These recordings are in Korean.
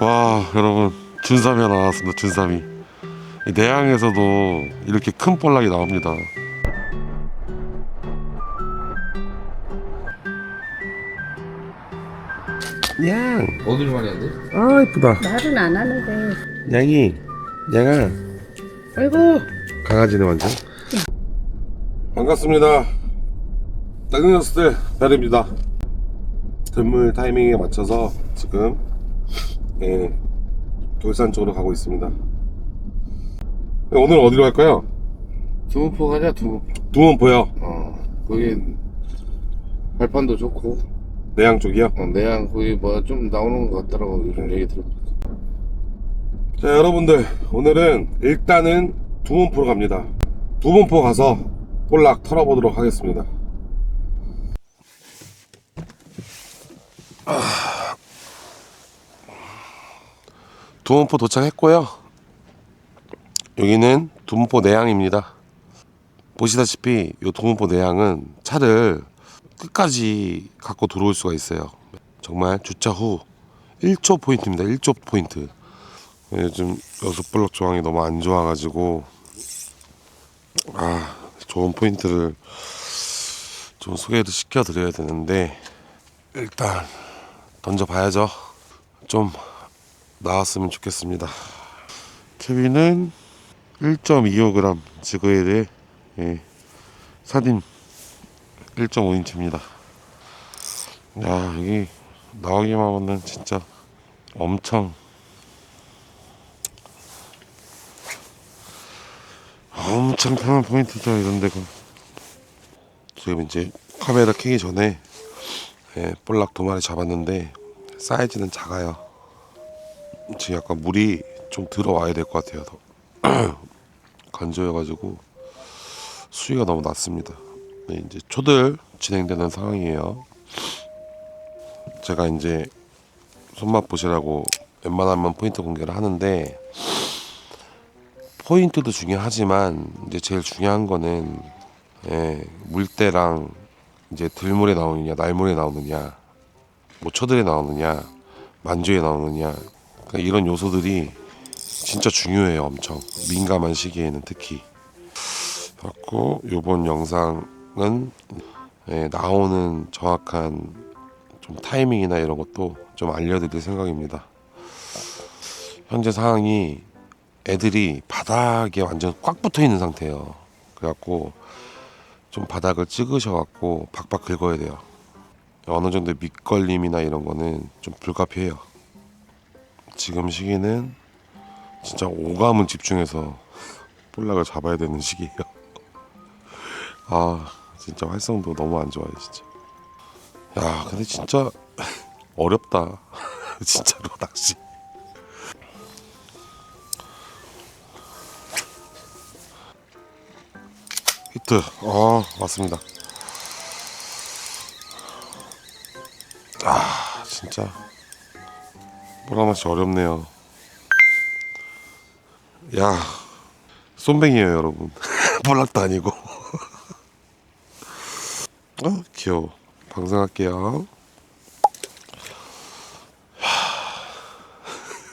와 여러분 준삼이 하나 나왔습니다 준삼이. 이 내양에서도 이렇게 큰 볼락이 나옵니다. 양! 어디로 많이 안 돼? 아 이쁘다. 말은 안 하는데. 양이 양아. 아이고. 강아지네 완전. 반갑습니다. 땅녀스들 별입니다. 들물 타이밍에 맞춰서 지금 예, 돌산 쪽으로 가고 있습니다. 오늘 어디로 갈까요? 두부포 가자 두부포. 두원포요? 어 거기 발판도 좋고. 내양 쪽이요? 어, 내양 거기 뭐 좀 나오는 것 같더라고 요즘 얘기 들어 자 여러분들 오늘은 일단은 두문포로 갑니다. 두문포 가서 볼락 털어보도록 하겠습니다. 아. 두문포 도착했고요. 여기는 두문포 내양입니다. 보시다시피 이 두문포 내양은 차를 끝까지 갖고 들어올 수가 있어요. 정말 주차 후 1초 포인트입니다. 1초 포인트. 요즘 여섯 블럭 조항이 너무 안 좋아가지고 아 좋은 포인트를 좀 소개를 시켜드려야 되는데 일단 던져봐야죠. 좀 나왔으면 좋겠습니다. 케빈은 1.25g 지그에 대해 예, 사딘 1.5인치입니다. 야 여기 나오기만 하면 진짜 엄청. 엄청 편한 포인트죠 이런데 그 지금 이제 카메라 켜기 전에 예, 볼락 두 마리 잡았는데 사이즈는 작아요 지금 약간 물이 좀 들어와야 될 것 같아요 더. 건조해가지고 수위가 너무 낮습니다. 네, 이제 초들 진행되는 상황이에요. 제가 이제 손맛 보시라고 웬만하면 포인트 공개를 하는데 포인트도 중요하지만 이제 제일 중요한 거는 예, 물때랑 이제 들물에 나오느냐 날물에 나오느냐 뭐 초들에 나오느냐 만주에 나오느냐 그러니까 이런 요소들이 진짜 중요해요 엄청 민감한 시기에는 특히 그렇고 요번 영상은 예, 나오는 정확한 좀 타이밍이나 이런 것도 좀 알려드릴 생각입니다 현재 상황이 애들이 바닥에 완전 꽉 붙어 있는 상태예요. 그래갖고 좀 바닥을 찍으셔갖고 박박 긁어야 돼요. 어느 정도 밑걸림이나 이런 거는 좀 불가피해요. 지금 시기는 진짜 오감을 집중해서 볼락을 잡아야 되는 시기예요. 아 진짜 활성도 너무 안 좋아요 진짜. 야 근데 진짜 어렵다. 진짜로 낚시. 히트. 아, 맞습니다. 아, 진짜. 보라맛이 어렵네요. 야, 쏨뱅이에요, 여러분. 볼락도 아니고. 어, 귀여워. 방송할게요. 하,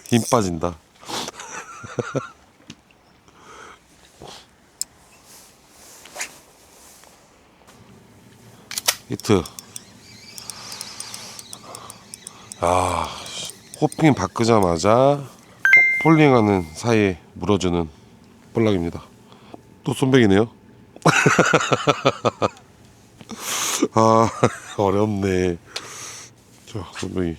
힘 빠진다. 히트. 아, 호핑 바꾸자마자 폴링하는 사이에 물어주는 볼락입니다. 또 손백이네요. 아, 어렵네. 자, 손백이.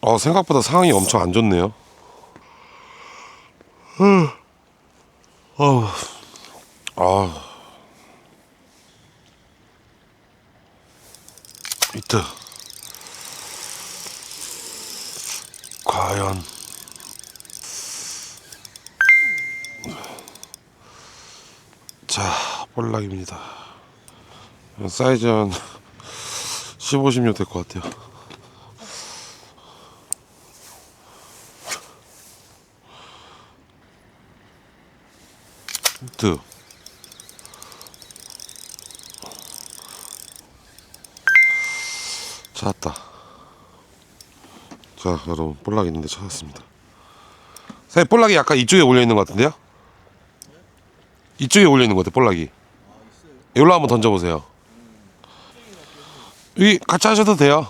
어, 생각보다 상황이 엄청 안 좋네요. 어, 볼락입니다. 사이즈 한 15, 16 될 것 같아요. 히트. 찾았다. 자, 여러분 볼락 있는데 찾았습니다. 선생님 볼락이 약간 이쪽에 올려 있는 것 같은데요? 이쪽에 올려 있는 것 같아 볼락이. 여기로 한번 던져보세요. 여기 같이 하셔도 돼요.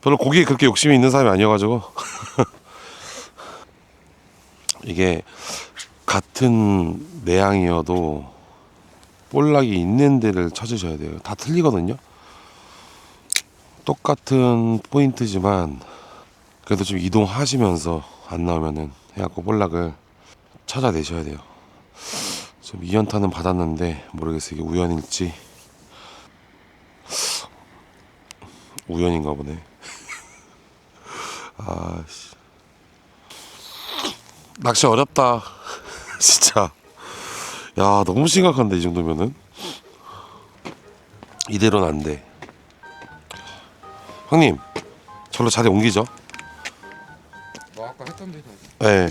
별로 고기에 그렇게 욕심이 있는 사람이 아니어가지고 이게 같은 내양이어도 볼락이 있는 데를 찾으셔야 돼요. 다 틀리거든요. 똑같은 포인트지만 그래도 좀 이동하시면서 안 나오면은 해갖고 볼락을 찾아내셔야 돼요. 좀 이연타는 받았는데 모르겠어요. 이게 우연일지 우연인가 보네. 아씨 낚시 어렵다. 진짜. 야 너무 심각한데 이 정도면은 이대로는 안 돼. 형님 절로 자리 옮기죠. 뭐 아까 했던 데서 네.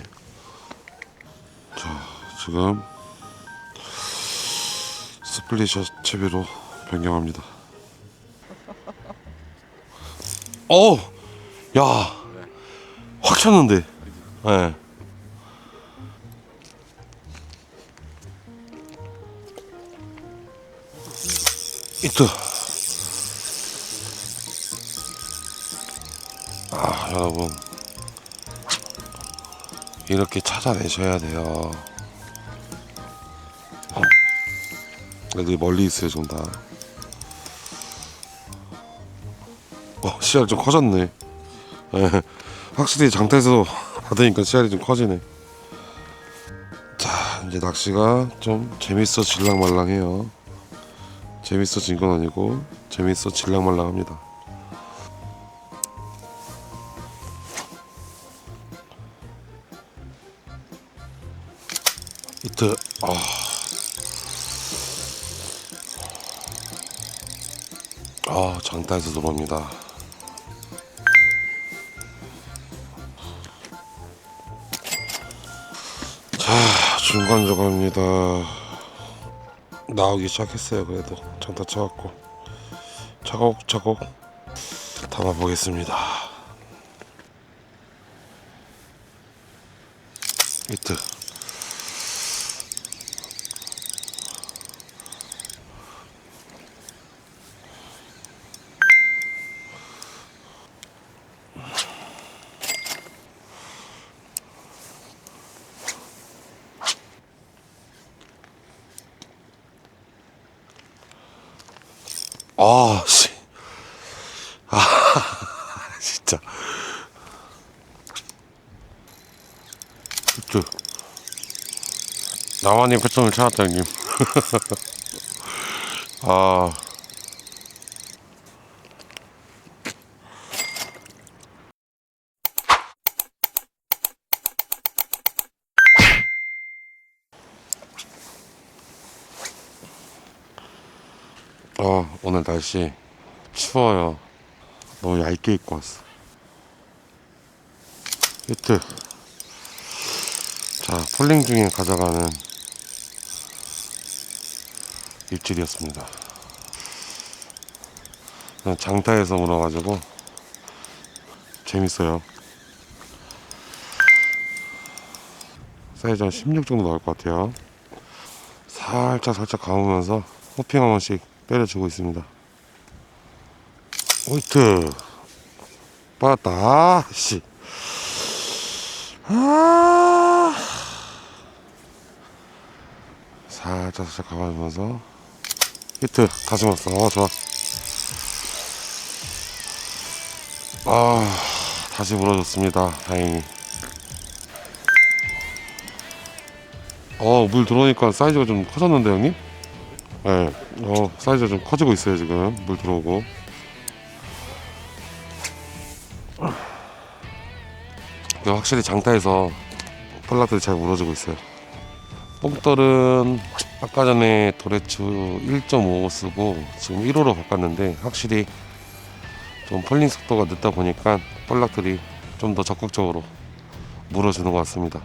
자 지금 스플릿샷 채비로 변경합니다. 어, 야, 확 쳤는데. 네. 이트. 아 여러분 이렇게 찾아내셔야 돼요. 애들이 멀리 있어요 좀 다. 어 씨알 좀 커졌네. 예, 확실히 장터에서 받으니까 씨알이 좀 커지네. 자 이제 낚시가 좀 재밌어 질랑 말랑해요. 재밌어진 건 아니고 재밌어 질랑 말랑합니다. 이트 아. 아 장타에서 들어옵니다. 자 중간 조각입니다. 나오기 시작했어요. 그래도 장타 쳐갖고 차곡차곡 담아 보겠습니다. 이트. 아, 씨. 아, 진짜. 그 나만의 패턴을 찾았다, 형님. 아. 어, 오늘 날씨 추워요. 너무 얇게 입고 왔어. 히트. 자, 폴링 중에 가져가는 입질이었습니다. 장타에서 물어가지고 재밌어요. 사이즈 한 16 정도 나올 것 같아요. 살짝 살짝 감으면서 호핑 한 번씩 때려주고 있습니다. 오이트 빠졌다. 아, 씨. 아. 살짝 살짝 감아주면서 히트 다시 먹었어. 어, 좋아. 아 다시 물어줬습니다. 다행히. 어물 들어오니까 사이즈가 좀 커졌는데 형님? 네, 어 사이즈가 좀 커지고 있어요 지금 물 들어오고. 확실히 장타에서 폴라들이 잘 물어주고 있어요. 뽕떨은 아까 전에 도레츠 1.5 쓰고 지금 1호로 바꿨는데 확실히 좀 폴링 속도가 늦다 보니까 볼락들이 좀 더 적극적으로 물어주는 것 같습니다.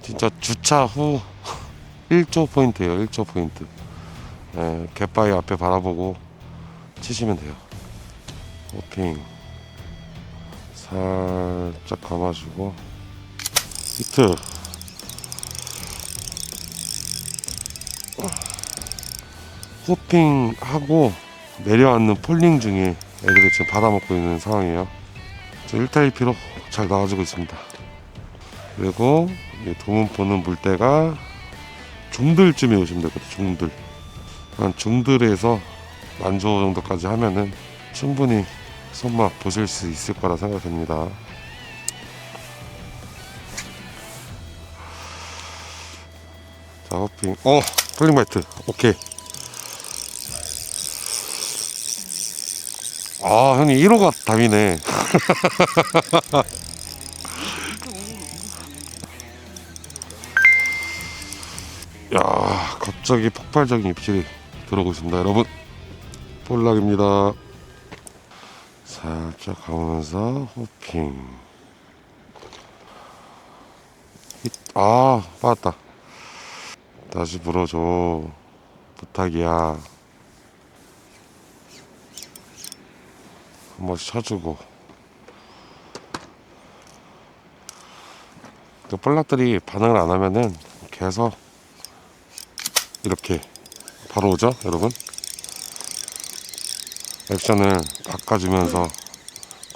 진짜 주차 후 1조 포인트예요. 1조 포인트. 예, 갯바위 앞에 바라보고 치시면 돼요. 호핑 살짝 감아주고 히트 호핑하고 내려앉는 폴링 중에 애들이 지금 받아먹고 있는 상황이에요. 1타 1피로 잘 나와주고 있습니다. 그리고 이 도문포는 물때가 중들쯤에 오시면 되거든요. 중들. 한 중들에서 만조 정도까지 하면은 충분히 손맛 보실 수 있을 거라 생각됩니다. 자, 호핑. 어, 폴링 마이트. 오케이. 아, 형님 1호가 답이네. 야, 갑자기 폭발적인 입질이 들어오고 있습니다, 여러분. 볼락입니다. 살짝 가면서 호핑. 히- 아, 빠졌다. 다시 불어줘. 부탁이야. 한 번씩 쳐주고. 그 볼락들이 반응을 안 하면은 계속 이렇게 바로 오죠, 여러분? 액션을 바꿔주면서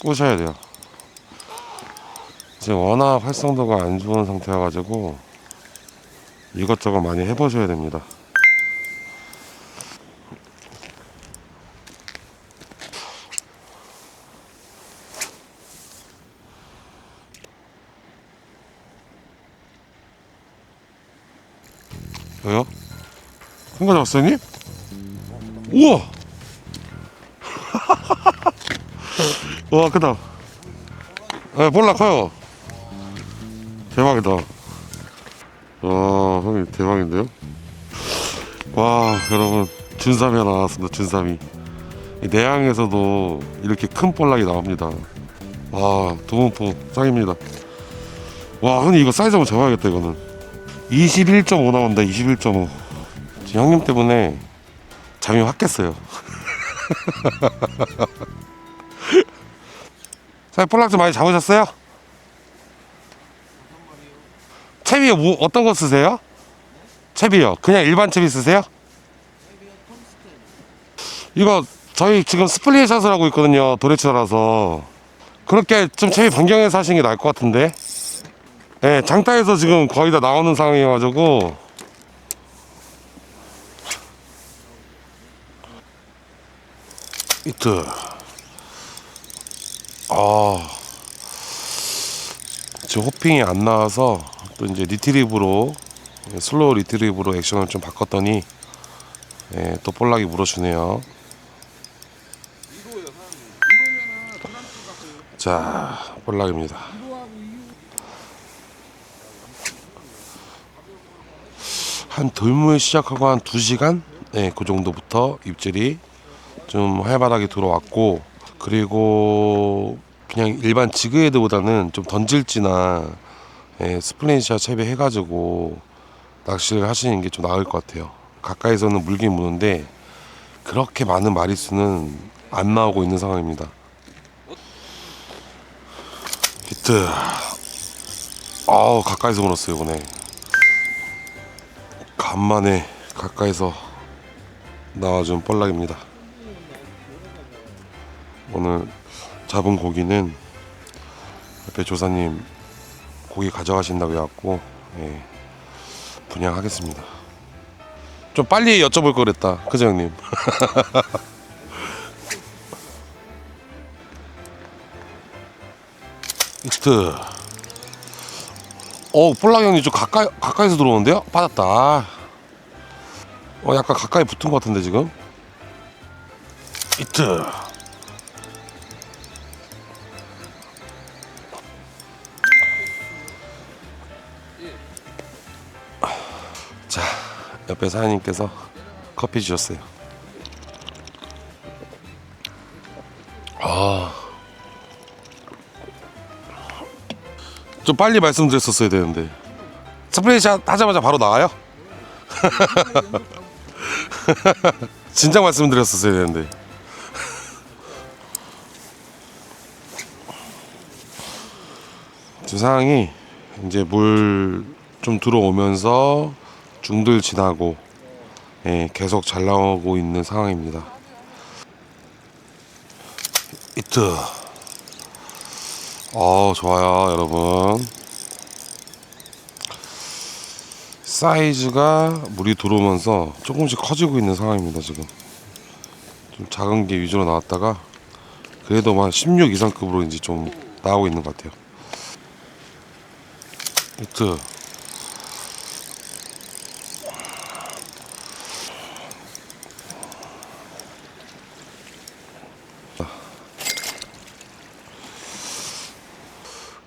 꾸셔야 돼요. 지금 워낙 활성도가 안 좋은 상태여가지고 이것저것 많이 해보셔야 됩니다. 형님? 우와! 와, 크다. 네, 볼락 커요. 대박이다. 와, 형님 대박인데요? 와, 여러분, 준삼이 하나 나왔습니다, 준삼이. 이 내양에서도 이렇게 큰 볼락이 나옵니다. 와, 도문포 짱입니다. 와, 형님 이거 사이즈 한번 잡아야겠다, 이거는. 21.5 나온다, 21.5. 형님 때문에 잠이 확 깼어요. 사장님 볼락 좀 많이 잡으셨어요? 채비요 뭐 어떤 거 쓰세요? 채비요 그냥 일반 채비 쓰세요? 이거 저희 지금 스플릿샷을 하고 있거든요 도래치라서 그렇게 좀 채비 변경해서 하시는 게 나을 것 같은데 예 장타에서 지금 거의 다 나오는 상황이어가지고 이트 아 지금 호핑이 안 나와서 또 이제 리트리브로 슬로우 리트리브로 액션을 좀 바꿨더니 예, 또 볼락이 물어주네요. 자 볼락입니다. 한 돌무에 시작하고 한 2시간? 네, 그 정도부터 입질이 좀 활발하게 들어왔고 그리고 그냥 일반 지그헤드보다는 좀 던질지나 예, 스플린샷 채비 해가지고 낚시를 하시는 게 좀 나을 것 같아요. 가까이서는 물긴 무는데 그렇게 많은 마리수는 안 나오고 있는 상황입니다. 히트. 아우 가까이서 물었어요 이번에. 간만에 가까이서 나와준 뻘락입니다. 오늘 잡은 고기는 옆에 조사님 고기 가져가신다고 해갖고 예, 분양하겠습니다. 좀 빨리 여쭤볼 걸 그랬다. 그죠 형님? 히트. 어, 볼락 형이 좀 가까이 가까이서 들어오는데요? 받았다. 어, 약간 가까이 붙은 것 같은데 지금. 히트. 옆에 사장님께서 커피 주셨어요. 아. 좀 빨리 말씀드렸었어야 되는데. 스프레이샷 하자마자 바로 나와요? 진작 말씀드렸었어야 되는데. 지금 상황이 이제 물 좀 들어오면서 중들 지나고 예, 계속 잘 나오고 있는 상황입니다. 이트. 어 좋아요 여러분. 사이즈가 물이 들어오면서 조금씩 커지고 있는 상황입니다 지금. 좀 작은 게 위주로 나왔다가 그래도 한16 이상급으로 이제 좀 나오고 있는 것 같아요. 히트.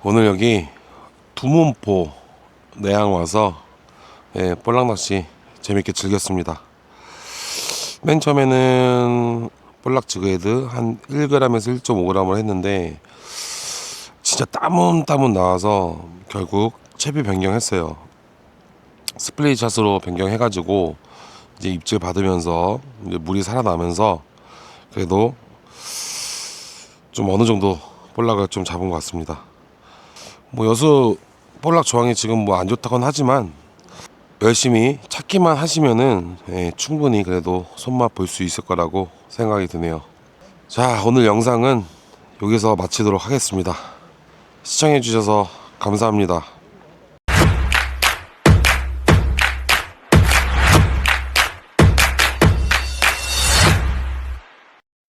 오늘 여기 두문포 내양 와서 예, 볼락 낚시 재밌게 즐겼습니다. 맨 처음에는 볼락 지그헤드 한 1g에서 1.5g을 했는데 진짜 따문 따문 나와서 결국 채비 변경했어요. 스플레이 샷으로 변경해가지고 이제 입질 받으면서 이제 물이 살아나면서 그래도 좀 어느 정도 볼락을 좀 잡은 것 같습니다. 뭐 여수 볼락 조항이 지금 뭐 안 좋다곤 하지만 열심히 찾기만 하시면은 예, 충분히 그래도 손맛 볼 수 있을 거라고 생각이 드네요. 자 오늘 영상은 여기서 마치도록 하겠습니다. 시청해 주셔서 감사합니다.